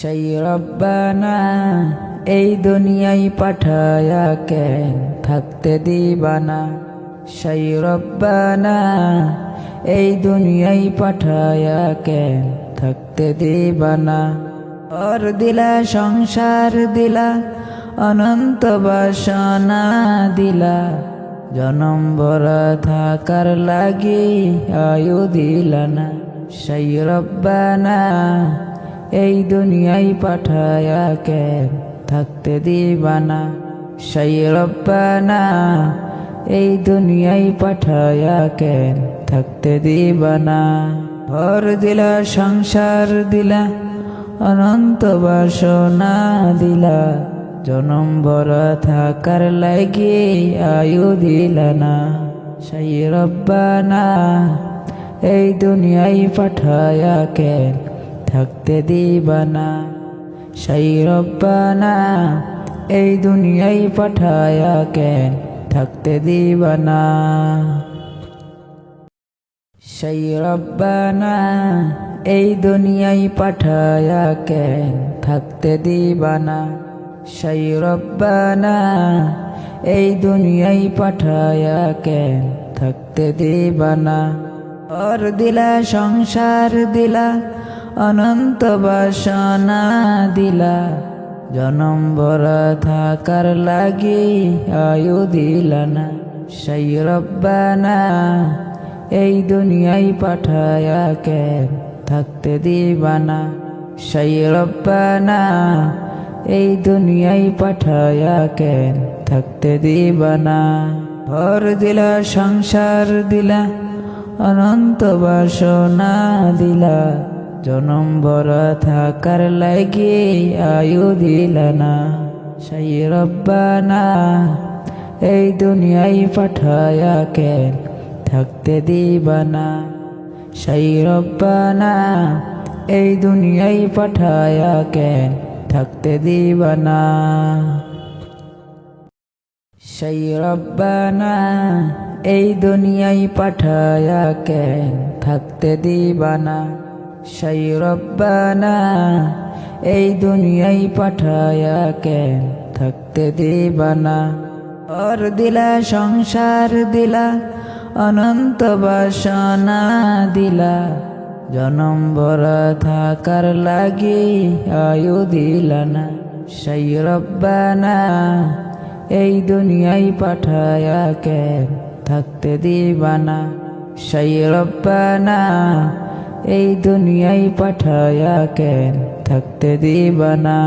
সেই রব্বানা, এই দুনিয়ায় পাঠায়া কেন থাকতে দিবানা? সেই রব্বানা, এই দুনিয়ায় পাঠায়া কেন থাকতে দিবানা? ওর দিলা সংসার দিলা, অনন্ত বাসনা দিলা। জনম বরা থাকার লাগি আয়ু দিলা না। সেই রব্বানা এই দুনিয়ায় পাঠায়া কেন থাকতে দিবানা, সেই রব্বানা। এই দুনিয়ায় পাঠায়া কেন থাকতে দিবানা। ঘর দিলা, সংসার দিলা, অনন্ত বাসনা দিলা। জনম বড় থাকার লাগি আয়ু দিলা না। সেই রব্বানা, এই দুনিয়ায় পাঠায়া কেন থাকতে দিবানা, সেই রব্বানা, এই দুনিয়ায় পাঠায়া কেন থাকতে দিবানা? সেই রব্বানা, এই দুনিয়ায় পাঠায়া কেন থাকতে দিবানা? সেই রব্বানা, এই দুনিয়ায় পাঠায়া কেন থাকতে দিবানা? ওর দিলা, সংসার দিলা অনন্ত বাসনা দিলা, জনম বরা থাকার লাগি আয়ু দিলা না। সেই রব্বানা, এই দুনিয়ায় পাঠায়া কেন থাকতে দিবানা সেই রব্বানা, এই দুনিয়ায় পাঠায়া কেন থাকতে দিবানা ঘর দিলা, সংসার দিলা, অনন্ত বাসনা দিলা জনম বড় থাকার লাগি আয়ু দিলা না। সেই রব্বানা, এই দুনিয়ায় পাঠায়া কেন থাকতে দিবানা? সেই রব্বানা, এই দুনিয়ায় পাঠায়া কেন থাকতে দিবানা? সেই রব্বানা, এই দুনিয়ায় পাঠায়া কেন থাকতে দিবানা? সেই রব্বানা, এই দুনিয়ায় পাঠায়া কেন থাকতে দিবানা? ওর দিলা, সংসার দিলা, অনন্ত বাসনা দিলা। জনম বরা থাকার লাগি আয়ু দিলা না সেই রব্বানা, এই দুনিয়ায় পাঠায়া কেন থাকতে দিবানা? সেই রব্বানা এই দুনিয়ায় পাঠায়া কেন থাকতে দিবানা